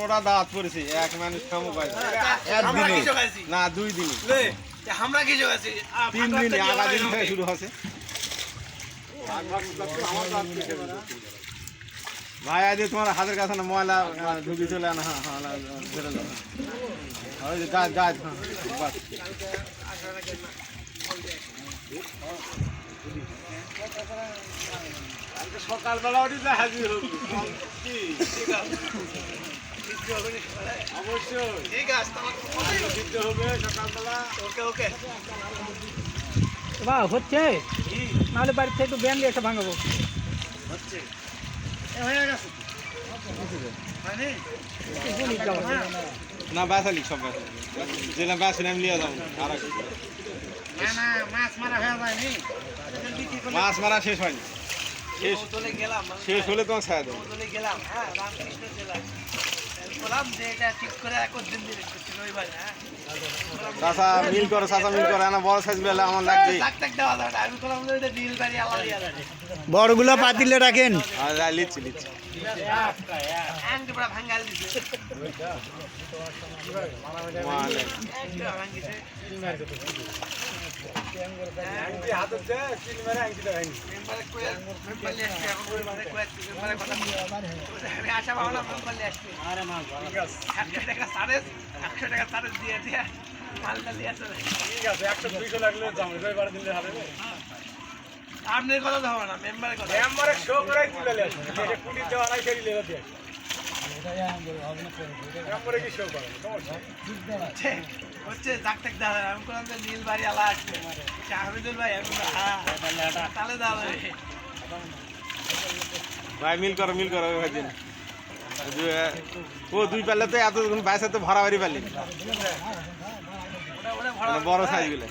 ওরা দাঁত পড়েছে এক মানুষ খামো পাই আমরা একদিনে না দুই দিনে আমরা কিছু তিন দিনে থেকে দিন আলাদা থেকে শুরু হচ্ছে ভাই আজ তোমার হাতের কাছে না ময়লা ঢুকি চলে আনা হ্যাঁ হ্যাঁ না, ওই যে গাছ গাছ হ্যাঁ সকালবেলা উঠি তো হাজির হবি কি? অবশ্যই হবে সকালবেলা হচ্ছে? নাহলে বাড়ি থেকে একটু ব্যান দিয়ে একটা ভাঙাবো। হচ্ছে হয়ে গেছে না বাসালি সব বাসালি যেটা বাসিলে আমি লিয়ে যাব মাছ মারা শেষ হয়নি। শেষ হলে তোমার ছায়া দেবো। গেলাম বললাম যে এটা ঠিক করে এক চাষা মিল করো চাষা মিল করো না বড় সাইজ বেলা আমার লাগবে টাক টাক বড়গুলো পাতিলে রাখেন। আর যা লিচ্ছি লিচ্ছি। মানে আংটি ভাঙ্গিছে কথা টাকা সাড়ে দিয়ে দিয়ে মালটা দিয়ে আসলে আপনার কথা তো হবে না মেম্বারের হচ্ছে হচ্ছে জাক টাক দেওয়া যাবে। আমি বললাম যে নীল বাড়ি আলা আসবে সে ভাই আমি হ্যাঁ তাহলে দেওয়া ভাই মিল করো মিল করো ভাই ও দুই পাল্লে তো এত বাইসে তো ভরা বাড়ি পারলি ভরা বড় সাইজগুলো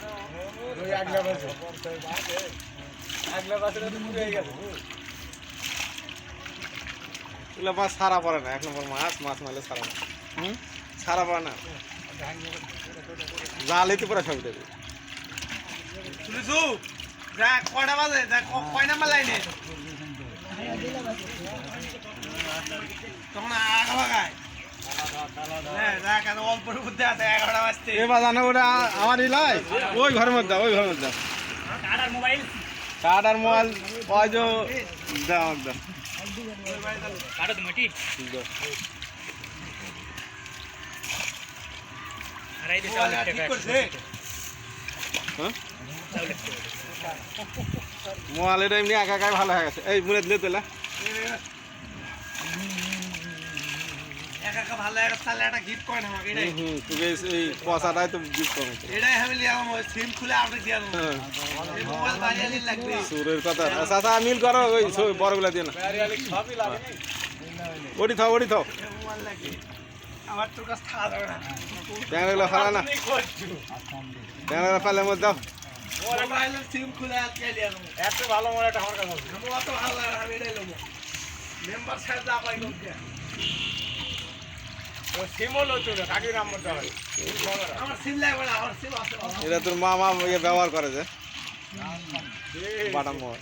এগুলো মাছ সারা পড়ে না। এক নম্বর মাছ মাছ মারলে সারা হুম? সারা পড়ে না। জালেতে পুরো সব দেবে। কয়টা বাজে? কয় নাম্বার লাইনে? আমার ইলাই ওই ঘরের মধ্যে ওই ঘরের মধ্যে মোবাইল কার্ড আর মোবাইল ওই যে দাও একদম কাটা তুমি ঠিক ঠিক করছে মোবাইলের এমনি একা একাই ভালো হয়ে গেছে এই মুনে দিলে তোলা বড়গুলা দিয়ে না। ওটি থাও ওটি থাও আমার তোর কাছে থাকা যাবে না? ফেলা না ব্যাংকগুলো ফেলে মধ্যে দাও মোবাইলের সিম খুলে আজকে লিয়ে দেবো এত ভালো আমার কাছে আছে। আমার অত ভালো লাগে আমি এটাই নেব। মেম্বার সাহেব যা পাই লোককে ও সিমও লইতো না, কাকির নাম্বারটা হয়। আমার সিম লাগবে না আমার সিম আছে বাবা। এটা তোর মা মা ইয়ে ব্যবহার করে যে। বাটাম ইয়ে হয়।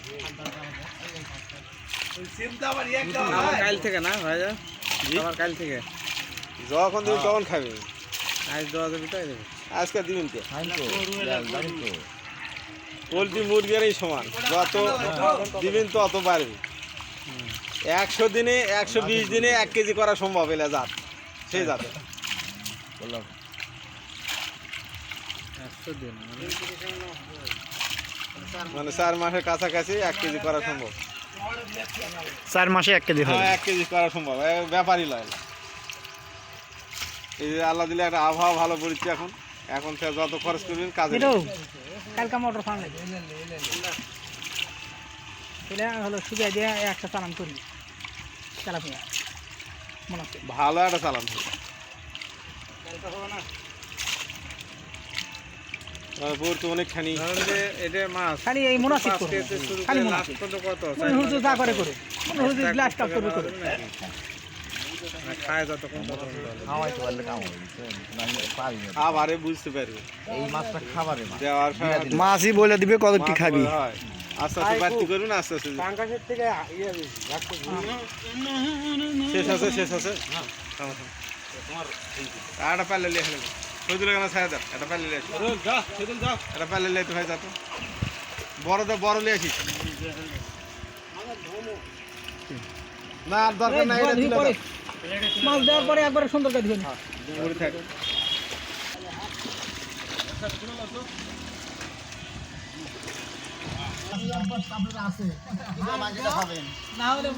কাল থেকে না ভাই আমার কাল থেকে। যখন তুমি তখন খাবি। আজ দেওয়া যাবে তাই দেবে। আজকে দিবেন কে? পোলট্রি মুরগিরই সমান। যত দিবেন তো অত বাড়বে। একশো দিনে একশো বিশ দিনে এক কেজি করা সম্ভব এলে জাত। সেই জাতে। একশো দিন মানে চার মাসের কাছাকাছি এক কেজি করা সম্ভব। চার মাসে এক কেজি হ্যাঁ এক কেজি করা সম্ভব। ব্যাপারই লয় এই যে আল্লাহ দিলে একটা আবহাওয়া ভালো পড়ছে এখন। এখন সে যত খরচ করবেন কাজে লাগবে। কালকা মোটর ফার্ম লাগে। এটা হলো সুবিধা দিয়ে একটা চালান করি। চালাপিয়া মনে হচ্ছে। ভালো একটা চালান হবে অনেকখানি ধরুন যে এটা মাছ খালি এই খালি কত মনে হচ্ছে যা করে করে। মনে হচ্ছে গ্লাস কাপ করে না, খায় বুঝতে পারবে মাছটা খাবারে মাছই বলে দিবে কত কি খাবি? করুন শেষ আছে শেষ পাল্লে লিখে নেবে পাল্লে লিখে এটা পাল্লে লিখতে ভাই যাতো বড় তো বড় লিয়ে আসিস। না দরকার নাই মাছ দেওয়ার পরে একবার সুন্দর করে দিবেন আছে। না হলে